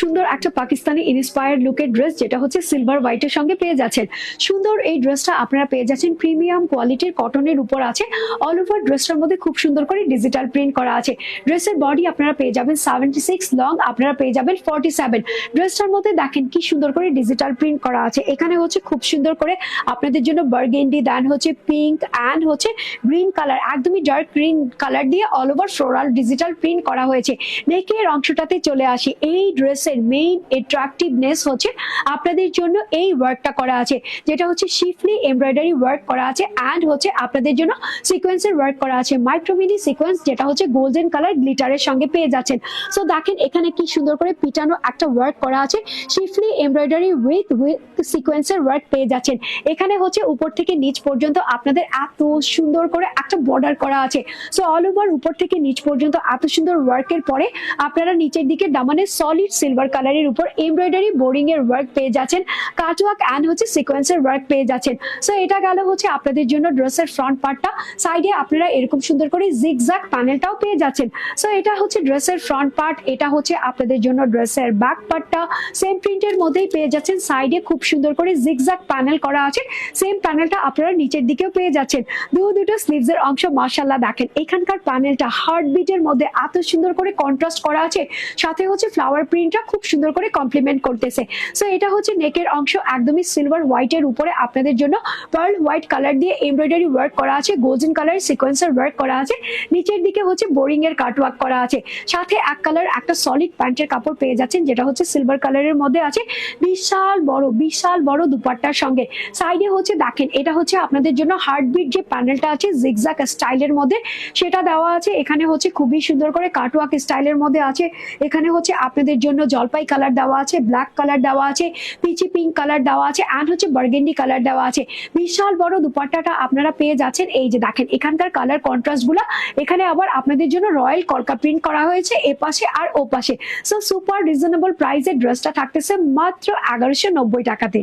সুন্দর একটা পাকিস্তানি ইন্সপায়ার্ড লুকের ড্রেস যেটা হচ্ছে সিলভার হোয়াইটের সঙ্গে পেয়ে যাচ্ছেন। সুন্দর এই ড্রেসটা আপনারা পেয়ে যাচ্ছেন। প্রিমিয়াম কোয়ালিটির কটনের উপর আছে। অল ওভার ড্রেসটার মধ্যে খুব সুন্দর করে ডিজিটাল প্রিন্ট করা আছে। ড্রেসের বডি আপনারা পেয়ে যাবেন সেভেন্টি সিক্স লং আপনারা পেয়ে যাবেন ফর্টি সেভেন ড্রেসটার মধ্যে দেখেন কি সুন্দর করে ডিজিটাল প্রিন্ট করা আছে। এখানে হচ্ছে খুব সুন্দর করে আপনাদের জন্য বার্গেন্ডি দেন হচ্ছে পিঙ্ক অ্যান্ড হচ্ছে গ্রিন কালার একদমই ডার্ক গ্রিন কালার দিয়ে all over floral digital print করা হয়েছে। নেকের অংশটাতে চলে আসি। এই ড্রেসের মেইন অ্যাট্রাকটিভনেস হচ্ছে আপনাদের জন্য এই ওয়ার্কটা করা আছে। যেটা হচ্ছে শিফলি এমব্রয়ডারি ওয়ার্ক করা আছে অ্যান্ড হচ্ছে আপনাদের জন্য সিকোয়েন্সের ওয়ার্ক করা আছে। মাইক্রোমিনি সিকোয়েন্স যেটা হচ্ছে গোল্ডেন কালার গ্লিটারের সঙ্গে পেয়ে যাচ্ছেন। সো দেখেন এখানে কি সুন্দর করে পিটানো একটা ওয়ার্ক করা আছে। শিফলি এমব্রয়ডারি উইথ উইথ সিকোয়েন্সের ওয়ার্ক পেয়ে যাচ্ছেন। এখানে হচ্ছে উপর থেকে নিচ পর্যন্ত আপনাদের এত সুন্দর করে একটা বর্ডার করা আছে। সো অল ওভার উপর থেকে নিচ পর্যন্ত এত সুন্দর ওয়ার্কের পরে আপনারা নিচের দিকে দামানে সলিড সিলভার কালারের উপর এমব্রয়ডারি বোরিং এর ওয়ার্ক পেয়ে যাচ্ছেন। কাটওয়ার্ক অ্যান্ড হচ্ছে সিকোয়েন্সের ওয়ার্ক পেয়ে যাচ্ছেন। সো এটা গেল হচ্ছে আপনাদের জন্য ড্রেসের ফ্রন্ট পার্টটা সাইডে আপনারা এরকম সুন্দর করে জিগজ্যাগ প্যানেলটাও পেয়ে যাচ্ছেন। সো এটা হচ্ছে ড্রেসের ফ্রন্ট পার্ট এটা হচ্ছে আপনাদের জন্য ড্রেসের ব্যাক পার্টটা সেম প্রিন্টের মধ্যেই পেয়ে যাচ্ছেন। সাইডে খুব সুন্দর করে জিগজ্যাগ প্যানেল করা আছে। সেম প্যানেলটা আপনারা নিচের দিকেও পেয়ে যাচ্ছেন। দু দুটো স্লিভস এর অংশ মার্শাল্লাহ দেখেন। এখানকার প্যানেলটা হার্ট বিটের মধ্যে এত সুন্দর করে কন্ট্রাস্ট করা আছে। সাথে হচ্ছে ফ্লাওয়ার প্রিন্টটা খুব সুন্দর করে কমপ্লিমেন্ট করতেছে। সো এটা হচ্ছে নেকের অংশ, একদমই সিলভার হোয়াইটের উপরে আপনাদের জন্য পার্ল হোয়াইট কালার দিয়ে এমব্রয়ডারি ওয়ার্ক করা আছে গোল্ডেন কালার সিকোয়েন্সার ওয়ার্ক করা আছে। নিচের দিকে হচ্ছে বোরিং এর কাট ওয়ার্ক করা আছে। সাথে এক কালার একটা সলিড প্যান্টের কাপড় পেয়ে যাচ্ছেন, যেটা হচ্ছে সিলভার কালারের মধ্যে আছে। বিশাল বড় বিশাল বড় দুপাট্টার সঙ্গে। সাইডে হচ্ছে দেখেন, এটা হচ্ছে আপনাদের জন্য হার্টবিট যে প্যানেলটা আছে জিগজ্যাক স্টাইলের মধ্যে, সেটা দেওয়া আছে। এখানে হচ্ছে খুবই সুন্দর করে কাটওয়ার্ক স্টাইলের মধ্যে আছে। এখানে হচ্ছে আপনাদের জন্য জলপাই কালার দেওয়া আছে ব্ল্যাক কালার দেওয়া আছে পিচি পিঙ্ক কালার দেওয়া আছে অ্যান্ড হচ্ছে বার্গেন্ডি কালার দেওয়া আছে। বিশাল বড় দুপাট্টাটা আপনারা পেয়ে যাচ্ছেন। এই যে দেখেন, এখানকার কালার কন্ট্রাস্টগুলা, এখানে আবার আপনাদের জন্য রয়্যাল কলকা প্রিন্ট করা হয়েছে, এ পাশে আর ও পাশে। সো সুপার রিজনেবল প্রাইসের ড্রেসটা থাকতেছে মাত্র এগারোশো টাকাতে।